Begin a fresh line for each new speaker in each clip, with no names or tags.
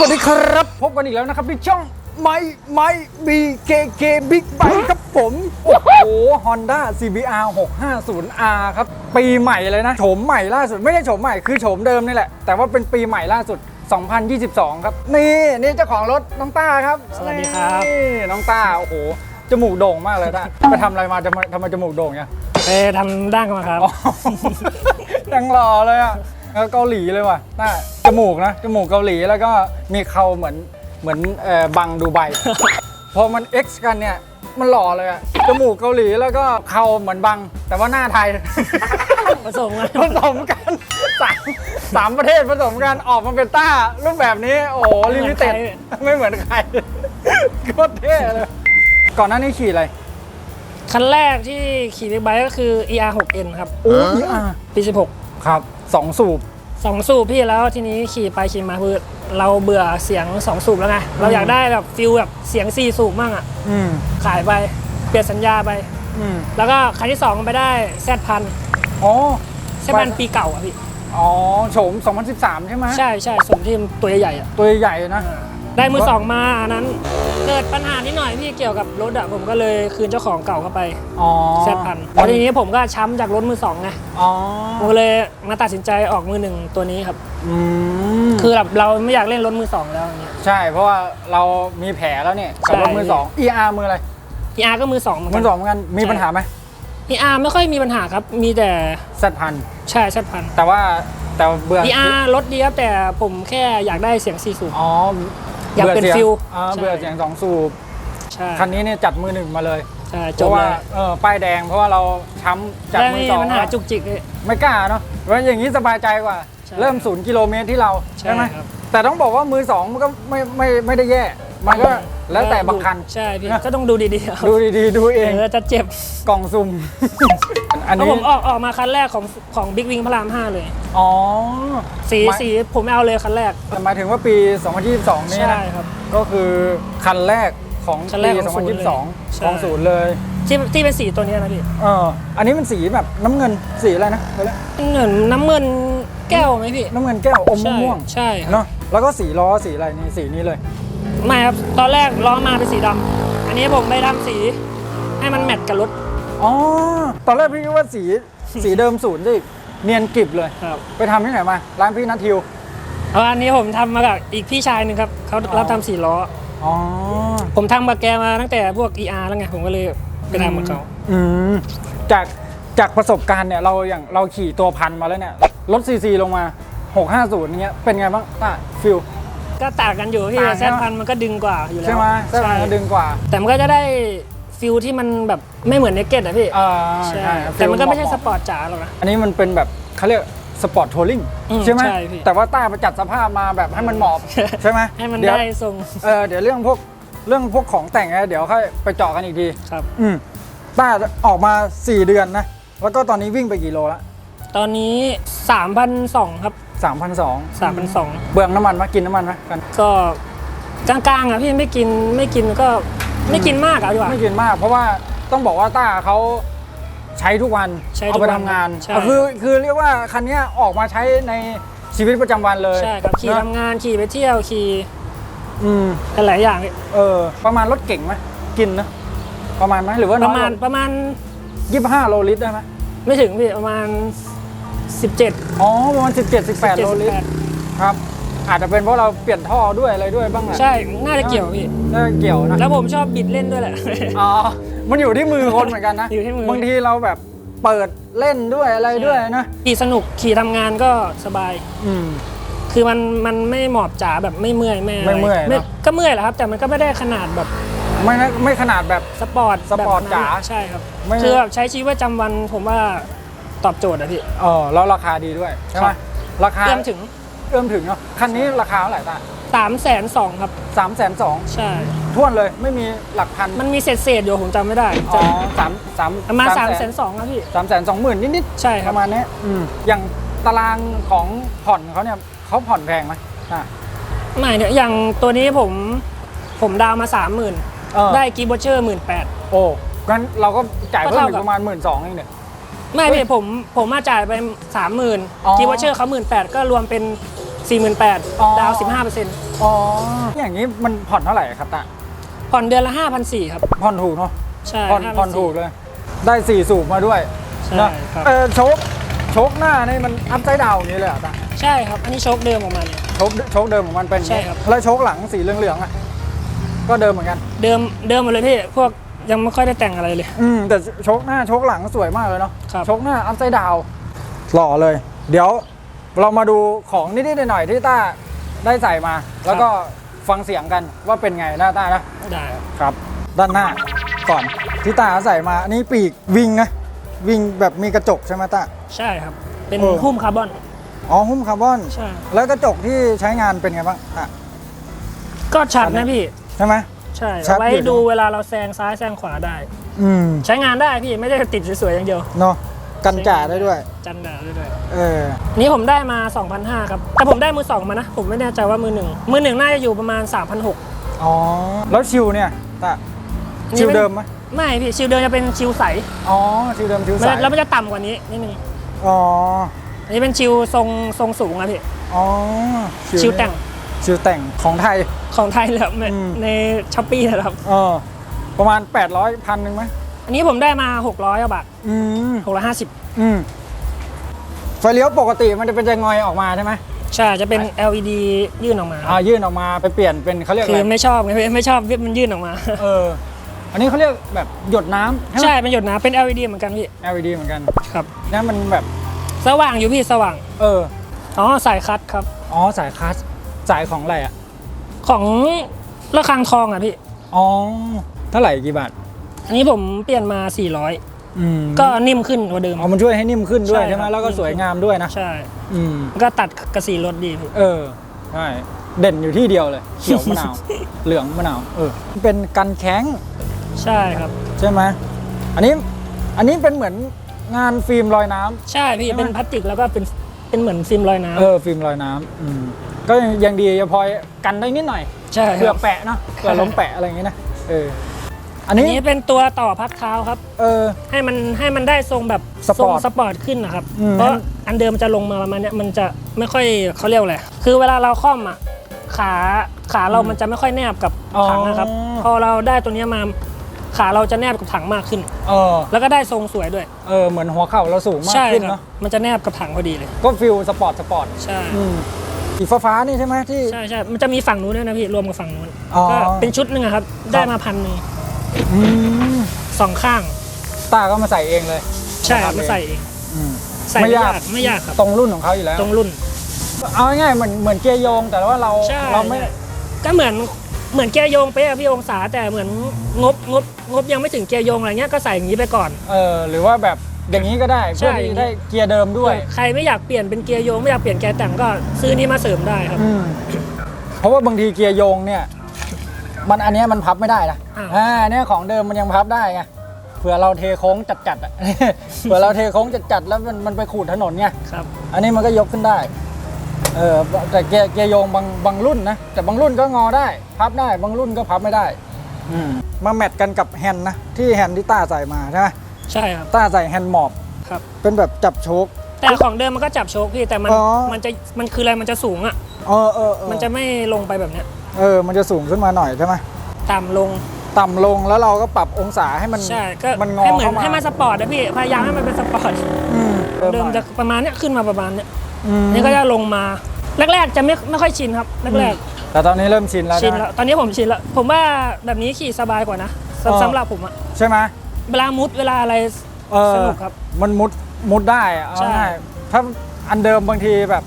วัสดีครับ พบกันอีกแล้วนะครับที่ช่องไม่ไม่บีเคเคบิ๊กไบครับผม โอ้โห Honda CBR 650R ครับ ปีใหม่เลยนะโฉมใหม่ล่าสุด ไม่ใช่โฉมใหม่คือโฉมเดิมนี่แหละ แต่ว่าเป็นปีใหม่ล่าสุด 2022 ครับ นี่นี่เจ้าของรถน้องต้าครับ
สวัสดีครับ
นี่น้องต้าโอ้โหจมูกโด่งมากเลยต้าไปทำอะไรมาจะมาทำไมจมูกโด่งเนี่ย
ไปทำด้านกันมาครับ
อ๋อยังหล่อเลยอะ เออเกาหลีเลยว่ะน่าจมูกนะจมูกเกาหลีแล้วก็มีเขาเหมือนเหมือนเอ่อบังดูไบ พอมัน X กันเนี่ย มันหล่อเลยอะจมูกเกาหลีแล้วก็เขาเหมือนบัง แต่ว่าหน้าไทย
ผสมกัน
ผสมกันสามสามประเทศผสมกันออกมาเป็นต้า รูปแบบนี้ โอ้โหลิมิเต็ดไม่เหมือนใครโคตรเท่เลย ก่อนหน้านี้ขี่อะไร
คันแรกที่ขี่บิ๊กไบค์ก็คือ ER 6N ครับ
โอ้ยอะ
ปี
ครับ สองสูบ
16 2สูบพี่แล้วทีนี้ขี่ไปขี่มาคือเราเบื่อเสียง2สูบแล้วไงเราอยากได้แบบฟิลแบบเสียง4สูบมั่งอะ
อืม
ขายไปเปลี่ยนสัญญาไป
อืม
แล้วก็คันที่2ไปได้แซดพัน
อ๋อ
แซดพันปีเก่าอะพี่
อ๋อโฉม2013 ใช่ไหม
ใช่ใช่สมที่ตัวใหญ่ๆอะ
ตัวใหญ่ๆนะ
ได้มือสองมาอันนั้น เกิดปัญหานิดหน่อยพี่เกี่ยวกับรถอะผมก็เลยคืนเจ้าของเก่าเข้าไป
อ๋อ
แซดพันแล้วทีนี้ผมก็ช้ำจากรถมือสองไง
อ๋อ
ผมก็เลยมาตัดสินใจออกมือหนึ่งตัวนี้ครับ
อืม
คือแบบเราไม่อยากเล่นรถมือสองแล้วอย่างเงี้ย
ใช่ เพราะว่าเรามีแผลแล้วเนี่ยกับรถ
ใช่
มือสอง ER มืออะไร
พีอาร์ก็มือสองเหมือน
มื
กั
อสองเหมือนกันมี
ใช่
ปัญหาไหม
พีอาร์ไม่ค่อยมีปัญหาครับมีแต่
แซดพัน
ใช่แซดพัน
แต่ว่าแต่เบื่อ
พีอาร์รถดีครับแต่ผมแค่อยากได้เสียงสี่สูบ
อ๋อ
อยากเป็น
บื่สีง
ฟิล
อ่า
ใช่
เบื่อเสียงสองสูบ
ใช่
คันนี้เนี่ยจัดมือหนึ่งมาเลย
ใช่
เพ
จบ
ราะว่า
เลย
เออป้ายแดงเพราะว่าเราช้ำจาก
ได้
มื
ไม่
อ
มี
สอง
ปัญหาจุกจิกเลย
ไม่กล้าเนาะเพราะอย่างนี้สบายใจกว่า
ใช่
เริ่มศูนย์กิโลเมตรที่เรา
ใช่
ใช่ไหม
ครับ
แต่ต้องบอกว่ามือสองมันก็ไม่ไม่ไม่ได้แย่ มันก็ แล้วแต่บางคัน
ใช่พี่
นะ
ก็ต้องดูดีๆครับ
ดูดีๆ ดูเอง
เออจะเจ็บ
กล่องซุ่ม อัน
เพราะ
นี้
ผมออกออกมาคันแรกของของบิ๊กวิงพระรามห้าเลย
อ๋อ
สี
หมาย
สีผมไม่เอาเลยคันแรก
หมายถึงว่าปี 2022 นี่
ใช่
นะ ครับ ก็คือคันแรกของ
คันแร
ปี
กของศูนย์เลย
2022
ใช่
ของศูนย์เลย
ที่ที่เป็นสีตัวเนี้ยนะพี่
เออ อันนี้มันสีแบบน้ำเงินสีอะไรนะเขาเรียก
เหมือนน้ำเงินแก้วไหมพี่
น้ำเงินแก้วอม
ใช่
ม่วง
ใช่ครับ
เนาะแล้วก็สีล้อสีอะไรนี่สีนี้เลย
ไม่ครับ ตอนแรกล้อมาเป็นสีดำอันนี้ผมไปทำสีให้มันแมทกับรถ
อ๋อ ตอนแรกพี่คิดว่าสี สีเดิมศูนย์สิเนียนกริบเลย
ครับ
ไปทำที่ไหนมา ร้านพี่นัททิว
เอาอันนี้ผมทำมากับอีกพี่ชายหนึ่งครับเขา
อ๋อ
รับทำสีล้อ
อ๋อ
ผมทำกับแกมาตั้งแต่พวก ER แล้วไง ผมก็เลยไปทำกับเขา
อืม จาก จากประสบการณ์เนี่ย เราอย่างเราขี่ตัวพันมาแล้วเนี่ยลดซีซีลงมา 650อย่างเงี้ย เป็นไงบ้างต้าฟิล
ก็ต่างกันอยู่พี่
ต่าง
แซ
ใช่
ด
ไหม
พันมันก็ดึงกว่าอยู่แล้ว
ใช่ไหมใช่ไหมดึงกว่า
แต่มันก็จะได้ฟิลที่มันแบบไม่เหมือนเนกเก็ตอะพี่
อ่า
ใช่
ใช่
แต่มันก็ไม่ใช่
ฟิ
ส
ล
ปอร์ตจ๋าหรอกนะ
อันนี้มันเป็นแบบเขาเรียกสปอร์ตทัวริง
อืม
ใช่ไหม
ใช่พี่
แต่ว่าต้าไปจัดสภาพมาแบบให้มันหมอบใช่ไหม
ให้มัน
เดี๋ยว
ได้ทรง
เออเดี๋ยวเรื่องพวกเรื่องพวกของแต่งเนี่ยเดี๋ยวค่อยไปเจาะกันอีกที
ครับ
อืมต้าออกมา 4 เดือนนะ แล้วก็ตอนนี้วิ่งไปกี่โลละ
ตอนนี้3,200ครับ
3,200
3,200
เบืองน้ำมันไหมกินน้ำมันไหมกัน
ก็กลางๆอะพี่ไม่กินไม่กินก็ไม่กินมากอะดีกว่า
ไม่กินมาก เพราะว่าต้องบอกว่าต้าเขาใช้ทุกวัน
ใช้
เอา
ทุก
ไป
วัน
ทำงาน
ใช่
เอาคือคือเรียกว่าคันเนี้ยออกมาใช้ในชีวิตประจำวันเลย
ใช่ครับขี่
นะ
ทำงานขี่ไปเที่ยวขี่
อืม
หลายๆอย่างพี่
เออประมาณรถเก่งไหมกินนะประมาณไหมหรือว่า
ป
น้
ระ
อย
มาณประมาณ
ยี่สิบห้าโลลิตรได้ไหม
ไม่ถึงพี่ประมาณ 17
อ๋อประมาณ17 18 โลลิตร
18
ครับ อาจจะเป็นเพราะเราเปลี่ยนท่อด้วยอะไรด้วยบ้างแหละ
ใช่ น่าจะเกี่ยวพี่
น่าจะเกี่ยวนะ
แล้วผมชอบบิดเล่นด้วยแหละ
อ๋อ มันอยู่ที่มือคนเหมือนกันนะ
อยู่ที่มือ
บางทีเราแบบเปิดเล่นด้วยอะไรด้วยนะ
ขี่สนุกขี่ทำงานก็สบาย
อืม
คือมันมันไม่หมอบจ๋าแบบไม่เมื่อยไม่ะร
ไม่เมื่อยเนอะ
ก็เมื่อยแหละครับ แต่มันก็ไม่ได้ขนาดแบบ
ไม่นะไม่ขนาดแบบ
สปอร์ต
สปอร์ต
แบบนั้น
จ๋า
ใช่ครับ
ไม่
คือแบบใช้ชีวิตประจำวันผมว่า ตอบโจทย์อะพี่
เออแล้วราคาดีด้วยใช่ไหม
ครับ
ราคา
เอื้อมถึง
เอื้อมถึงเนาะคันนี้ราคาเท่าไหร่ตา
3ามแสนสองครับ
สามแสนสอง
ใช่
ท่วนเลยไม่มีหลักพัน
มันมีเศษเศษๆอยู่ผมจำไม่ได้
อ๋อสามสาม
ประมาณสามแสนสองครับพี่
สามแสนสองหมื่นนิด
ใช่
ๆ
ค
ป
รับ
ระมาณนี้อืมอย่างตารางของผ่อนเขาเนี่ยเขาผ่อนแพงไหมอะ
ไม่เนี่ยอย่างตัวนี้ผมผมดาวมาสามหมื่น
เออ
ได้กีบอเชอร์หมื่นแปด
โอ้งั้นเราก็จ่าย
ก็
เพิ่ม
เท่า
อี
กั
ก
บ
ประมาณหมื่นสองเองเนี่ย
ไม่พี่ผมผมมาจ่ายไปสามหมื่น
อ๋อ
กีบอเชอร์เขาหมื่นแปดก็รวมเป็นสี่หมื่นแปด
อ๋อ
ดาวสิบห้าเปอร์เซ็นต์
อ๋อ อย่างนี้มันผ่อนเท่าไหร่ครับตา
ผ่อนเดือนละห้าพันสี่ครับ
ผ่อนถูกเนาะ
ใช่
ผ่อน
5,400
ผ่อนถูกเลย ได้สี่สูบมาด้วย
ใช่
นะ ครับ เออโชคโชคหน้านี่มันอัพไซด์ดาวอย่างนี้เลยเหรอตา
ใช่ครับ อันนี้โชคเดิมของมันเนี่ย
โชคโชคเดิมของมันเป็นอย่างนี้
ใช่ครับ
แล้วโชคหลังสีเหลืองๆอะ ก็เดิมเหมือนกัน
เดิมเดิมหมดเลยพี่ พวก ยังไม่ค่อยได้แต่งอะไรเลย
อืมแต่โชคหน้าโชคหลังสวยมากเลยเนาะ
ครับ
โชคหน้าอัพไซด์ดาวหล่อเลย เดี๋ยวเรามาดูของนิดๆหน่อยๆที่ต้าได้ใส่มา แล้วก็ฟังเสียงกันว่าเป็นไงหน้าต้านะ
ได้ครับ
ครับด้านหน้าก่อนที่ต้าใส่มาอันนี้ปีกวิงนะวิงแบบมีกระจกใช่ไหมต้า
ใช่ครับ เป็น
เออ
หุ้มคาร์บอน
อ๋อหุ้มคาร์บอน
ใช่
แล้วกระจกที่ใช้งานเป็นไงบ้างอะ
ก็ชัดนะพี่
ใช่ไหม
ใช่
ชัด
เอาไว้
อยู่
ดูเวลาเราแซงซ้ายแซงขวาได้
อืม
ใช้งานได้พี่ไม่ได้ติดสวยๆอย่างเดียว
เนาะกันจ่าได้ด้วย
จันดาได้ด้วย
เออ
อันนี้ผมได้มา 2,500 ครับ แต่ผมได้มือสองมานะ ผมไม่แน่ใจว่ามือหนึ่งมือหนึ่งน่าจะอยู่ประมาณ 3,600
อ๋อ แล้วชิวเนี่ยตาชิวเดิมไหม
ไม่พี่ชิลเดิมจะเป็นชิลใส
อ๋อ ชิวเดิมชิว
มัน
ใส
จะแล้วมันจะต่ำกว่านี้นิดนึง
อ๋อ
อันนี้เป็นชิลทรงทรงสูงอะพี่
อ๋อ
ชิลแต่ง
ชิวแต่งของไทย
ของไทยเลยครับใน
อืม
ในช้อปปี้นะครับ
เออประมาณ 800พันหนึ่งไหม
อันนี้ผมได้มา 600กว่าบาท
อืม
650
อืมไฟเลี้ยวปกติมันจะเป็นจะงอยออกมาใช่ไหม
ใช่ จะเป็น LED ยื่นออกมา
อ่ายื่นออกมาไปเปลี่ยนเป็นเขาเรียกอะ
คื
ไร
อไม่ชอบไงพี่ไม่ชอบมันยื่นออกมา
เออ อันนี้เขาเรียกแบบหยดน้ำไหม
ใช่เป็นหยดน้ำเป็น LED เหมือนกันพี่
LED เหมือนกัน
ครับ
เนี่ยมันแบบ
สว่างอยู่พี่สว่าง
เออ
อ๋อ สายคัดครับ
อ๋อสายคัส สายของอะไรอะ
ของระฆังทองอะพี่
อ๋อ เท่าไหร่กี่บาท
อันนี้ผมเปลี่ยนมา400
อืม
ก็นิ่มขึ้นกว่าเดิม
อ๋อมันช่วยให้นิ่มขึ้นด้วย
ใช่
ใช่ไหม
ครับ
แล้วก็สวยงามด้วยนะ
ใช่
อืม
ก็ตัดกระสีรถดีพี่
เออ ใช่ เด่นอยู่ที่เดียวเลย เขียวมะนาว เหลืองมะนาว เออ เป็นกันแข้ง
ใช่ครับ
ใช่ไหม อันนี้ อันนี้เป็นเหมือนงานฟิล์มลอยน้ำ
ใช่พี่
ใช่ไหม
เป็นพลาสติกแล้วก็เป็นเป็นเหมือนฟิล์มลอยน้ำ
เออ ฟิล์มลอยน้ำอืม ก็ยังยังดีจะพอกันได้นิดหน่อย
ใช่ค
เผื่อ
รับ
แปะเนาะเผื่อล้มแปะอะไรอย่างงี้นะเอออัน
อัน
นี้
นี้เป็นตัวต่อพักเท้าครับ
เออ
ให้มันให้มันได้ทรงแบบ
สปอร์ต
ทรงสปอร์ตขึ้นนะครับ
อืม
เพราะอันเดิมมันจะลงมาประมาณเนี้ยมันจะไม่ค่อยเขาเรียกว่าอะไรคือเวลาเราค่อมอะขาขาเรามันจะไม่ค่อยแนบกับถังนะครับ พอเราได้ตัวเนี้ยมาขาเราจะแนบกับถังมากขึ้น
เออ
แล้วก็ได้ทรงสวยด้วย
เออ เหมือนหัวเข่าเราสูงมาก
ใช่
ขึ้น
ครั
เนาะ
บมันจะแนบกับถังพอดีเลย
ก็ฟิลสปอร์ตสปอร์ต
ใช่
อืม สีฟ้าๆนี่ใช่ไหมที่
ใช่ใช่มันจะมีฝั่งนู้นด้วยนะพี่รวมกับฝั่งนู้น
อ๋อ
ก็เป็นชุดหนึ่งอะครับ ได้มาพันหนึ่ง
อืม
สองข้าง
ตาก็มาใส่เองเลย
ใช่ครับ
นะครับ
มาใส่เอง
อืม
ใส่ไม่ยากไม่ยากครับ
ตรงรุ่นของเขาอยู่แล้ว
ตรงรุ่น
เอาง่ายๆเหมือนเหมือนเกียร์โยง แต่ว่าเรา
ใช่
เราไม่
ใช่ก็เหมือนเหมือนเกียร์โยงไปอะพี่องศาแต่เหมือนงบงบงบยังไม่ถึงเกียร์โยงอะไรเงี้ยก็ใส่อย่างนี้ไปก่อน
เออหรือว่าแบบ อย่างนี้ก็ได้
ใช่
เพื่อที่ได้เกียร์เดิมด้วย
ใครไม่อยากเปลี่ยนเป็นเกียร์โยงไม่อยากเปลี่ยนแกยร์แต่งก็ซื้อนี้มาเสริมได้ครับ
อืมเพราะว่าบางทีเกียร์โยงเนี่ย มันอันเนี้ยมันพับไม่ได้นะ
อ้าว
อ่าเนี่ยของเดิมมันยังพับได้ไงเผื่อเราเทโค้งจัดๆอะเผื่อเราเทโค้งจัดๆแล้วมันมันไปขูดถนนไง
ครับ
อันนี้มันก็ยกขึ้นได้ เออแต่เกียร์เกียร์โยงบางบางรุ่นนะแต่บางรุ่นก็งอได้ พับได้ บางรุ่นก็พับไม่ได้ อืมมาแมทกันกับแฮนด์นะที่แฮนด์ที่ต้าใส่มาใช่ไหม
ใช่ครับ
ต้าใส่แฮนด์หมอบ
ครับ
เป็นแบบจับโชค
แต่ของเดิมมันก็จับโชคพี่แต่มัน
อ๋อ
มันจะมันคืออะไรมันจะสูงอะ
เออเออเออ
มันจะไม่ลงไปแบบเนี้ย
เออ มันจะสูงขึ้นมาหน่อยใช่ไหม
ต่ำลง
ต่ำลงแล้วเราก็ปรับองศาให้มัน
ใช่ก็
มันงอ
ให้เหมือน
เข้ามา
ให้มันสปอร์ตนะพี่พยายามให้มันเป็นสปอร์ต
อืม
เดิมจะประมาณเนี้ยขึ้นมาประมาณเนี้ย
อืม
นี่ก็จะลงมาแรกๆจะไม่ไม่ค่อยชินครับแรก
แต่ตอนนี้เริ่มชินแล้ว
ๆชิน
นะ
แล้วตอนนี้ผมชินแล้วผมว่าแบบนี้ขี่สบายกว่านะสำ
เออ
สำหรับผมอะ
ใช่ไหม
เวลามุดเวลาอะไร
เออ
สนุกครับ
มันมุดมุดได้อะเอา
ใช่
ง่ายถ้าอันเดิมบางทีแบบ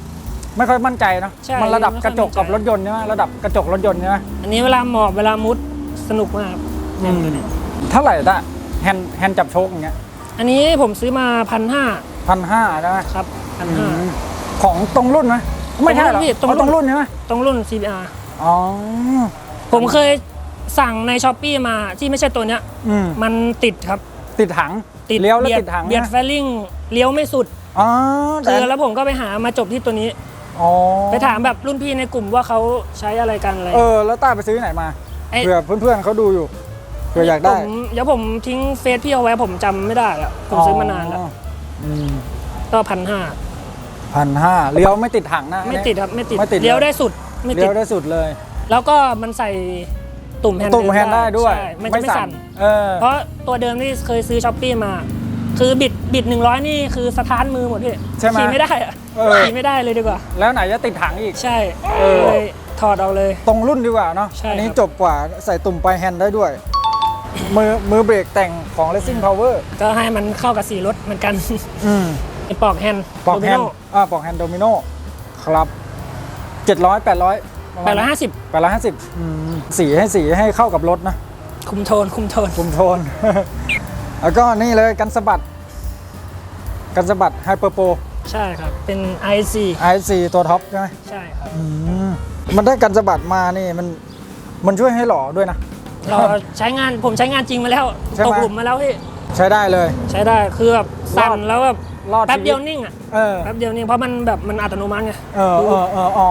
ไม่ค่อยมั่นใจเนอะ
ใช่
มันระดับ
ไม่
ก
ค่อย
ระจกกับ
มั่นใจ
รถยนต์ใช่ไหมระดับกระจกรถยนต์ใช่ไหม
อันนี้เวลาหมอบเวลามุดสนุกมากครับ
เท่าไหร่ตะแฮนด์แฮนด์จับโชคอย่างเงี้ย
อันนี้ผมซื้อมาพันห้า
พันห้าใช่ไหม
ครับพันห้า
ของตรงรุ่นไหมไม่ใช่หรอ
ตรงรุ่นพี่
อ๋อตรงรุ่นใช่ไหม
ตรงรุ่น CBR
อ๋อ
ผมเคย สั่งในช้อปปีมาที่ไม่ใช่ตัวเนี้ย
อืม
มันติดครับ
ติดถัง
ติด
เลี้ยวแล้ว
บี
ติดถัง
เบียด
นะ
แฟลลิ่งเลี้ยวไม่สุด
อ๋อ
เอ
แต่
อแล้วผมก็ไปหามาจบที่ตัวนี้
อ๋อ
ไปถามแบบรุ่นพี่ในกลุ่มว่าเขาใช้อะไรกันอะไร
เออแล้วต้าไปซื้อที่ไหนมา
ไอ้
เผื่อเพื่อนๆเขาดูอยู่เผื่ออยากได้
ผมเดี๋ยวผมทิ้งเฟซพี่เอาไว้ผมจำไม่ได้อะผมซื้อมานานแล้ว
อืม
ก็พันห้า
พันห้าเลี้ยวไม่ติดถังนะ
ไม่ติดครับไม่ติด
ไม่ติด
เลี้ยวได้สุดไม่
เลี้
ติ
ย
ด
วได้สุดเลย
แล้วก็มันใส่ ตุ่มแฮนด์
ตุ่มแฮนด์ได้ด้วย
ใช่มันจะไม่สั่น
เออ
เพราะตัวเดิมที่เคยซื้อช้อปปี้มา คือบิดบิดหนึ่งร้อยนี่คือสถานมือหมดพี่
ใช่ไหม
ขี่ไม่ได้อะ
เออ
ขี่ไม่ได้เลยดีกว่า
แล้วไหนจะติดถังอีก
ใช่
เออ
เลยถอดเอาเลย
ตรงรุ่นดีกว่าเนาะ
ใช่
อันี้
ครับ
จบกว่าใส่ตุ่มปลายแฮนด์ได้ด้วยมือมือเบรกแต่งของ Racing Power
ก็ให้มันเข้ากับสีรถเหมือนกัน
อืม
ไอ้ปอกแฮนด์
ปอกแฮน
โด
ด์
มิโอ่า
ปอกแฮนด์โดมิโนครับเจ็ดร้อย แปดร้อย
แปดร้อยห้าสิบ
แปดร้อยห้าสิบสีให้สีให้เข้ากับรถนะ
คุมโทนคุมโทน
คุมโทน แล้วก็นี่เลยกันสะบัด กันสะบัดไฮเปอร์โปร
ใช่ครับ เป็น IC
IC ตัวท็อปใช่ไหม
ใช่ครับ
อืมมันได้กันสะบัดมานี่มันมันช่วยให้หล่อด้วยนะ
เราใช้งานผมใช้งานจริงมาแล้ว
ใช่ไหม
ตกหลุมมาแล้วพี่
ใช้ได้เลย
ใช้ได้คือแบบสั่น
รอด
แล้วแบบ
รอด
แป๊บเดียว
ชีวิต
นิ่งอะ
เออ
แป๊บเดียวนิ่งเพราะมันแบบมันอัตโนมัติไง
เออเออเอออ๋อ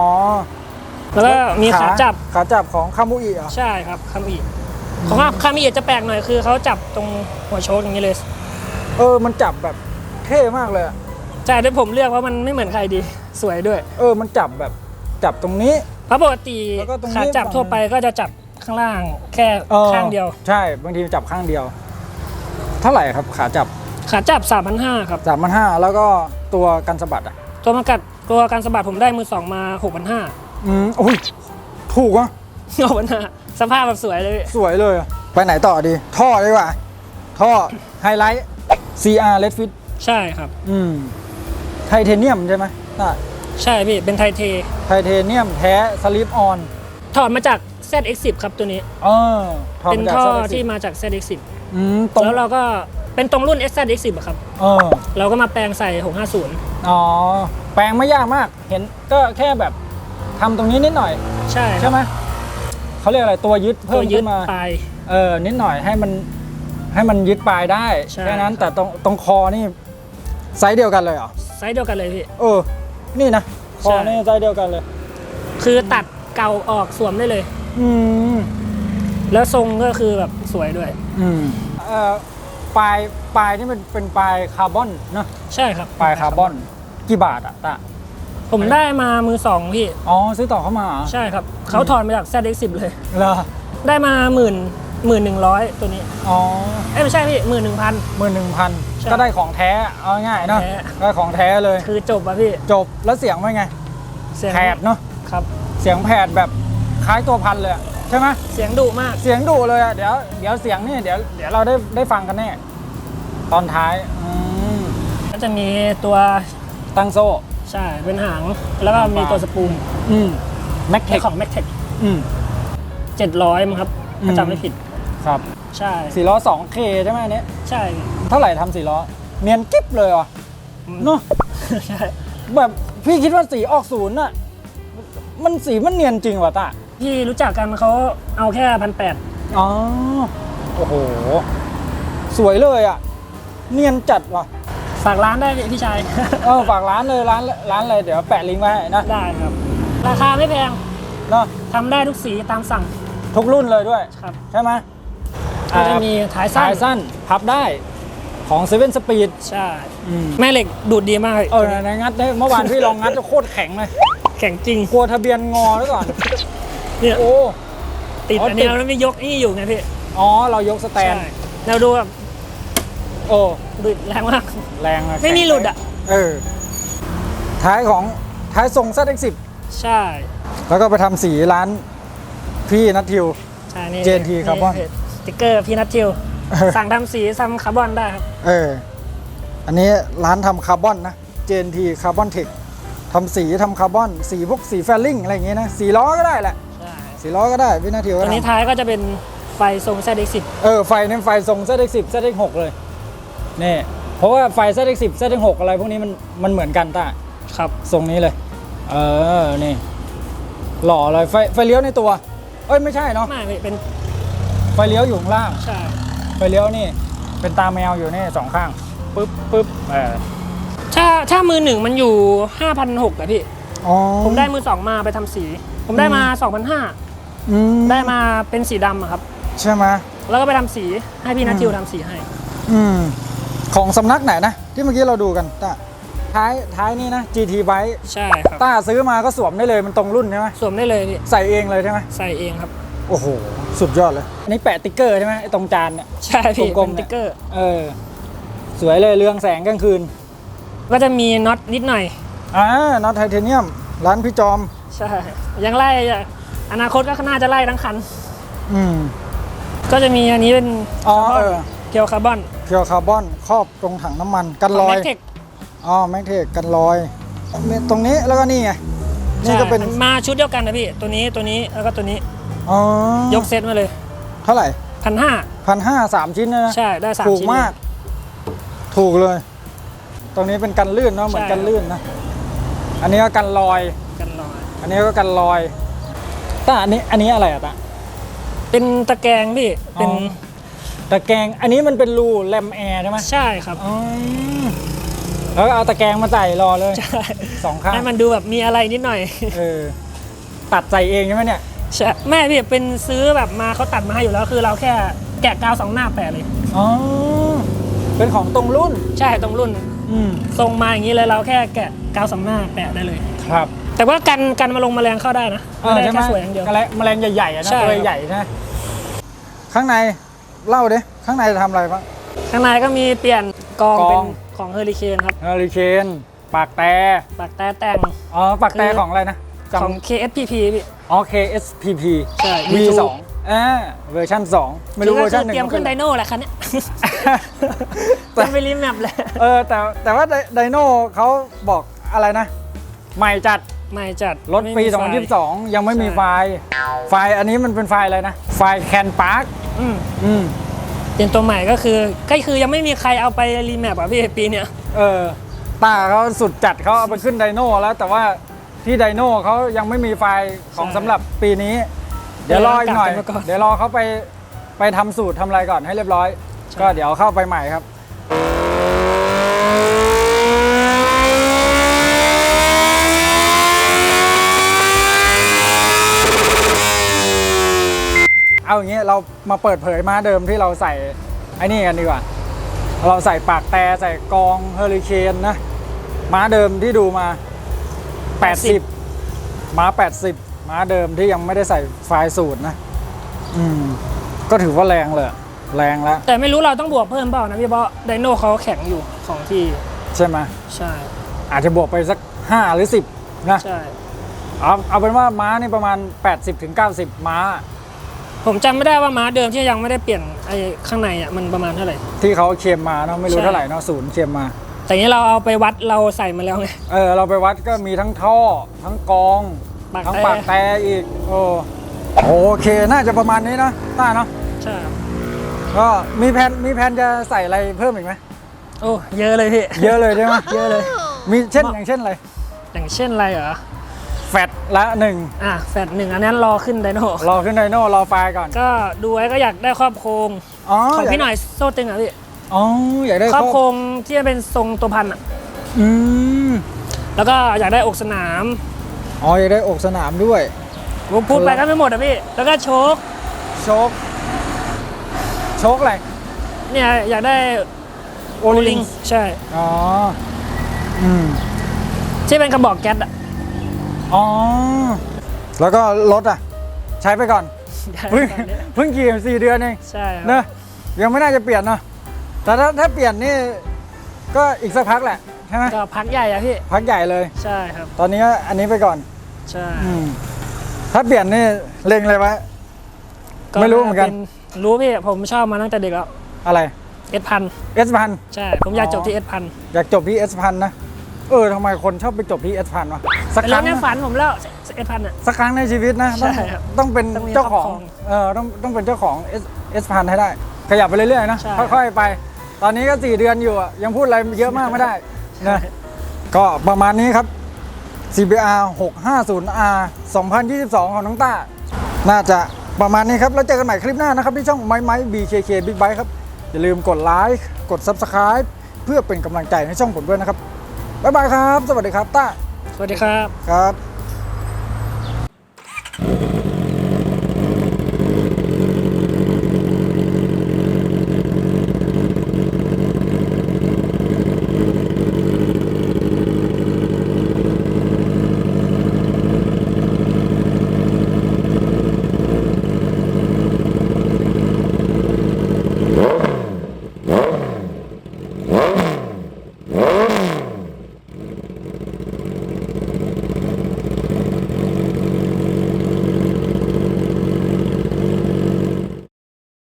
แล้วก็มีขาจับ
ขาจับของคามุอิเหรอะ
ใช่ครับคามิของคามิจะแปลกหน่อยคือเขาจับตรงหัวโชกอย่างนี้เลย
เออมันจับแบบเท่มากเลยอะ
ใช่ด้วยผมเลือกว่ามันไม่เหมือนใครดีสวยด้วย
เออมันจับแบบจับตรงนี้
เพราะปกติ
แล้วก็ตรงนี้
ขาจับ
ฝั่ง
ทั่วไปก็จะจับข้างล่างแค่
ออ
ข้างเดียว
ใช่บางทีจับข้างเดียว เท่าไหร่ครับขาจับ
ขาจับ3,500ครับ
สามพันห้าแล้วก็ตัวกันสะบัดอะ
ตัวมากัดตัวการสะบัดผมได้มือสองมา6,500
อืมอุ้ยถูกอะ
6,500สภาพแบบสวยเลยพี่
สวยเลยอะไปไหนต่อดี ท่อดีกว่า ท่อไฮไลท์ CR Red Fit
ใช่ครับ
อืมไทเทเนียมใช่ไหมน่ะ
ใช่พี่เป็นไทเท
ไทเทเนียมแท้สลิปออน
ถอดมาจาก ZX10 ครับตัวนี้
เออถอด
เป็น
มาจาก
ท่อ
ZX10
ที่มาจาก ZX10
อืมตรง
แล้วเราก็เป็นตรงรุ่น SZX10 อะครับ
เออ
เราก็มาแปลงใส่ 650
อ๋อ แปลงไม่ยากมาก เห็นก็แค่แบบ ทำตรงนี้นิดหน่อย
ใช่ค
ใช่
รับ
ไหมเขาเรียกอะไรตัวยึด
ตั
เพิ่
ว
ม
ยึด
ขึ้นมา
ปลาย
เออนิดหน่อยให้มันให้มันยึดปลายได้
ใช่
แค่นั้น
ครับ
แต่ตรงตรงคอนี่ไซส์เดียวกันเลยเหรอ
ไซส์เดียวกันเลยพี่
เออ นี่นะคอ
ใช่
นี่ไซส์เดียวกันเลย
คือตัดเก่าออกสวมได้เลย
อืม
แล้วทรงก็คือแบบสวยด้วย
อืมเอ่อปลายปลายนี่มันเป็นปลายคาร์บอนเนอะ
ใช่ครับ
ปลายคาร์บอนกี่บาทอะตะ
ผมได้มามือสองพี่
อ๋อซื้อต่อเข้ามาเหรอ
ใช่ครับเขาถอดมาจาก ZX10 เลย
เหรอ
ได้มาหมื่นหมื่นหนึ่งร้อยตัวนี้
อ๋อ
เอ้ยไม่ใช่พี่หมื่นหนึ่งพัน
หมื่นหนึ่งพัน
ใช่
ก็ได้ของแท้เอาง่ายๆเนาะ
แท้
ได้ของแท้เลย
คือจบอะพี่
จบแล้วเสียงเป็นไง
เสียง
แผดเนาะ
ครับ
เสียงแผดแบบคล้ายตัวพันเลยอะใช่ไหม
เสียงดุมาก
เสียงดุเลยอะเดี๋ยวเดี๋ยวเสียงนี่เดี๋ยวเดี๋ยวเราได้ได้ฟังกันแน่ตอนท้ายอืม
ก็จะมีตัว
ตั้งโซ่
ใช่ เป็นหาง แล้วก็มีตัวสปูล
อืมแม็กเท
เป็น
ค
ของ m a c t e c
อืม
700มั้งครับ
อืม
ถ้าจำไม่ผิด
ครับ
ใช่
สี่ล้อ 2K ใช่ไหมอันนี้
ใช่พี่
เท่าไหร่ทำสี่ล้อ เนียนกิ๊บเลยว่ะเนาะ
ใช่
แบบพี่คิดว่าสีออกศูนย์อะมันสีมันเนียนจริงว่ะตา
พี่รู้จักกันเขาเอาแค่พันแปด
อ๋อ โอ้โห สวยเลยอะเนียนจัดว่ะ
ฝากร้านได้พี่พี่ชาย
เออฝากร้านเลยร้านร้านอะไรเดี๋ยวแปะลิงก์ไว้ให้นะ
ได้ครับ ราคาไม่แพง
เนาะ
ทำได้ทุกสีตามสั่ง
ทุกรุ่นเลยด้วย
ครับ
ใช่ไหม
ก็จะมีท้ายสั้
สานยสั้นพับได้ของเซเว่นสปีด
ใช่แม่เหล็กดูดดีมาก
เออนะงัดได้เมื่อวานพี่ลองงัดจะโคตรแข็งเลย
แข็งจริง
กลัวทะเบียนงอไว้ก่อน
เนี่ย
โอ้
ติด
อ๋อ
อันนี้
ติด
แล้วมียกนี่อยู่ไงพี่
อ๋อเรายกสแตน
ใช่เราดูแบบ
โอ้
ดูดแรงมาก
แรงอะ
ไม่มีหลุดอะ
เออ ท้ายของท้ายทรง ZX10
ใช่
แล้วก็ไปทำสีร้านพี่นัททิว
ใช่นี่
JNT คาร์บอน
สติ๊กเกอร์พี่นัททิว
เออ
สั่งทำสีซ้ำคาร์บอนได้ครับ
เออ อันนี้ร้านทำคาร์บอนนะ JNT คาร์บอนเทคทำสีทำคาร์บอน สีพวกสีแฟลลิ่งอะไรอย่างเงี้ยนะ สีล้อก็ได้แหละ
ใช่
สีล้อก็ได้พี่นาทิว
ตั
ก็
วนี้
ทำ
ท้ายก็จะเป็นไฟทรง ZX10
เออ ไฟเนี่ยไฟทรง ZX10 ZX6 เลย นี่เพราะว่าไฟ ZX10 ZX6 อะไรพวกนี้มันมันเหมือนกันต้า
ครับ
ทรงนี้เลย เออ นี่ หล่อเลยไฟไฟเลี้ยวในตัว เอ้ย ไม่ใช่เนาะ
ไม่พี่เป็น
ไฟเลี้ยวอยู่ข้างล่าง
ใช่
ไฟเลี้ยวนี่ เป็นตาแมวอยู่นี่สองข้างปึ๊บปึ๊บเออ
ถ้าถ้ามือหนึ่งมันอยู่ 5,600อะพี่
อ๋อ
ผมได้มือสองมาไปทำสี ผมได้มา 2,500
อืม
ได้มาเป็นสีดำอะครับ
ใช่ไหม
แล้วก็ไปทำสีให้พี่นัท
อืม
ทิวทำสีให้
อืม ของสำนักไหนนะ ที่เมื่อกี้เราดูกันต้าท้ายท้ายนี่นะ GT Bike
ใช่ครับ
ต้าซื้อมาก็สวมได้เลยมันตรงรุ่นใช่ไหม
สวมได้เลยพี่
ใส่เองเลยใช่ไหม
ใส่เองครับ
โอ้โห สุดยอดเลยอันนี้แปะติ๊กเกอร์ใช่ไหมไอ้ตรงจานเนี่ย
ใช่พี่
กล
เป็
ม
น
ๆเนี่ย
ติ๊กเกอร์
เออ สวยเลยเรืองแสงกลางคืน
ก็จะมีน็อตนิดหน่อย
อ่าน็อตไทเทเนียม ร้านพี่จอม
ใช่ยังไล่อะอนาคตก็น่าจะไล่ทั้งคัน
อืม
ก็จะมีอันนี้เป็น
อ๋อเออ
เกียวคาร์บอน
เพียวคาร์บอนครอบตรงถังน้ำมันกันรอย
แม็กเทค
อ๋อแม็กเทกกันรอยเนี่ยตรงนี้แล้วก็นี่ไงนี่ก็เป็น
มาชุดเดียวกันนะพี่ ตัวนี้ตัวนี้แล้วก็ตัวนี้
อ๋อย
กเซตมาเลย
เท่าไหร่
พันห้า
พันห้าสามชิ้นเนยนะ
ใช่ได้สาม
ถูก
ชิ้น
มาก ถูกเลย ตรงนี้เป็นกันลื่นเนาะเหมือน
ใช่
กันลื่นนะอันนี้ก็กันรอย
กันลอย
อันนี้ก็กันรอยตาอันนี้อันนี้อะไรอะตา
เป็นตะแกรงพี่เป็น
อ๋อ ตะแกรงอันนี้มันเป็นรูแลมแอร์ใช่ไหม
ใช่ครับ
อ๋อแล้วก็เอาตะแกรงมาใส่รอเลย
ใช่
สองข้าง
ให้มันดูแบบมีอะไรนิดหน่อย
เออตัดใส่เองใช่ไหมเนี่ย
ใช่แม่พี่เป็นซื้อแบบมาเขาตัดมาให้อยู่แล้วคือเราแค่แกะกาวสองหน้าแปะเลย
อ๋อเป็นของตรงรุ่น
ใช่ตรงรุ่น
อืม
ทรงมาอย่างนี้เลยเราแค่แกะกาวสองหน้าแปะได้เลย
ครับ
แต่ว่ากันกันมาลงแมลงเข้าได้นะ
เอ
ไม่
อ
ได้
ใช่ไหม
แค่สวยอย่างเดียว
แมลงแมลงใหญ่ๆอะนะ
ใช่
ตัว
ครับ
ใหญ่ๆนะข้างใน เล่าดิข้างในจะทำอะไรบ้าง
ข้างในก็มีเปลี่ยนกอง
กอง
เป็นของเฮอริเคนครับ
เฮอริเคนปากแต่
ปากแต่แต่ง
อ๋อปากแต่
คือ
ของอะไรนะจ
ของ KSPP พี่ำ
อ๋อ KSPP
ใช่
V2 อ่าเวอร์ชัน2ไม่รู้เวอร์ชันหนึ่ง
เตรียมขึ้นได
ป็
โน่แหละคันเนี้ย
แต่
จะไปรีแมปเลย
เออแต่แต่ว่าไดไดโน่เขาบอกอะไรนะ ใหม่จัด
ไม่จัด
รถปี
ไม่มีไฟ
2022 ยังไม่มี
ใช่
ไฟล์ไฟล์อันนี้มันเป็นไฟล์อะไรนะ ไฟล์แคนปาร์ค
อืม
อืม
เป็นตัวใหม่ก็คือก็คือยังไม่มีใครเอาไปรีแมปอะพี่ปีเนี้ย
เออตาเขาสุดจัดเขาเอาไปขึ้นไดโน่แล้วแต่ว่าที่ไดโน่เขายังไม่มีไฟล์ของสำหรับปีนี้ เดี๋ยวรออีกหน่อย
เดี๋ยวเรากลับกันมาก่อน
เดี๋ยวรอเขาไปไปทำสูตรทำอะไรก่อนให้เรียบร้อย ก็เดี๋ยวเข้าไปใหม่ครับ เอาอย่างนี้เรามาเปิดเผยม้าเดิมที่เราใส่ไอ้นี่กันดีกว่า เราใส่ปากแต่ใส่กองเฮอริเคนนะม้าเดิมที่ดูมา 80 ม้า 80 ม้าเดิมที่ยังไม่ได้ใส่ไฟล์สูตรนะ อืม ก็ถือว่าแรงเลยแรงแล้ว
แต่ไม่รู้เราต้องบวกเพิ่มเปล่านะพี่เพราะไดโน่เขาแข็งอยู่ของที่
ใช่ไหม
ใช่
อาจจะบวกไปสัก 5 หรือ 10 นะ
ใช่
เอาเอาเป็นว่าม้านี่ประมาณ 80-90ถึง90ม้า
ผมจำไม่ได้ว่าม้าเดิมที่ยังไม่ได้เปลี่ยนไอ้ข้างในอะมันประมาณเท่าไหร่
ที่เขาเคลมมาเนาะไม่รู้
ใช่
เท่าไหร่เนาะศูนย์เคลมมา
แต่นี้เราเอาไปวัดเราใส่มาแล้วไง
เออเราไปวัดก็มีทั้งท่อ ทั้งกอง
ปาก
ทั้ง
แต่
ปากแต่อีกโอ้โอเคน่าจะประมาณนี้นะต้าเนาะ
ใช่ครับ
ก็มีแผนมีแผนจะใส่อะไรเพิ่มอีกไหม
โอ้เยอะเลยพี่
เยอะเลยใช่ไหม
เยอะเลย
มีเช่นอย่างเช่นอะไร
อย่างเช่นอะไรเหรอ
แฟตละหนึ่ง
อะแฟดหนึ่งอันนั้นรอขึ้นไดโน่
รอขึ้นไดโน่รอไฟล์ก่อน
ก็ดูไว้ก็อยากได้ครอบโครง
อ๋อ
ของพี่หน่
ยาก
อยโซ่ตึงอะพี่
อ๋ออยากได้
ครอบโครงที่จะเป็นทรงตัวพันอะ
อืม
แล้วก็อยากได้อกสนาม
อ๋ออยากได้อกสนามด้วย
ผมพูดไปก็ไม่หมดอะพี่แล้วก็โชค
โชคโชคอะไร
เนี่ยอยากได้
โอลิง
ใช่
อ๋ออืม
ที่เป็นกระบอกแก๊สอะ
อ๋อ แล้วก็รถอะ ใช้ไปก่อน เพิ่งเพิ่งขี่สี่เดือนเอง
ใช่ครับ
เนอะยังไม่น่าจะเปลี่ยนเนาะแต่ถ้าถ้าเปลี่ยนนี่ก็อีกสักพักแหละใช่ไหม
ก็พักใหญ่อะพี่
พักใหญ่เลย
ใช่ครับ
ตอนนี้ก็อันนี้ไปก่อน
ใช่
อืมถ้าเปลี่ยนนี่เล็งเลยไว้ ไม่รู้เหมือนกัน
ป็รู้พี่ ผมชอบมาตั้งแต่เด็กแล้ว
อะไร
เอสพัน
เอสพัน
ใช่ ผมอยาก
อ๋อ
จบที่เอสพัน
อยากจบที่เอสพันนะ เออทำไมคนชอบไปจบที่เอสพันวะสัก
เป็น
ค
ร
รั้
ถ
ง
ใน
นะ
ฝันผมแล้วเอสพันอะ
สักครั้งในชีวิตนะต้อง
ใช่ครับ
ต้องเป็น
ต้องมี
เจ้าของ
ครอบครอง
เออต้องต้องเป็นเจ้าของเอสเอสพันให้ได้ ขยับไปเรื่อยๆนะ
ใช่
ค่อยๆไป ตอนนี้ก็4เดือนอยู่อะยังพูดอะไรเยอะมากไม่ได้นะก็ประมาณนี้ครับ CBR 650R 2022 ของน้องต้า น่าจะประมาณนี้ครับ แล้วเจอกันใหม่คลิปหน้านะครับ ที่ช่องไม้ไม้ BKK Big Bike ครับ อย่าลืมกดไลค์กด Subscribe เพื่อเป็นกำลังใจให้ช่องผมด้วยนะครับ บ๊ายบายครับ สวัสดีครับต้า
สวัสดีครับ
ครับ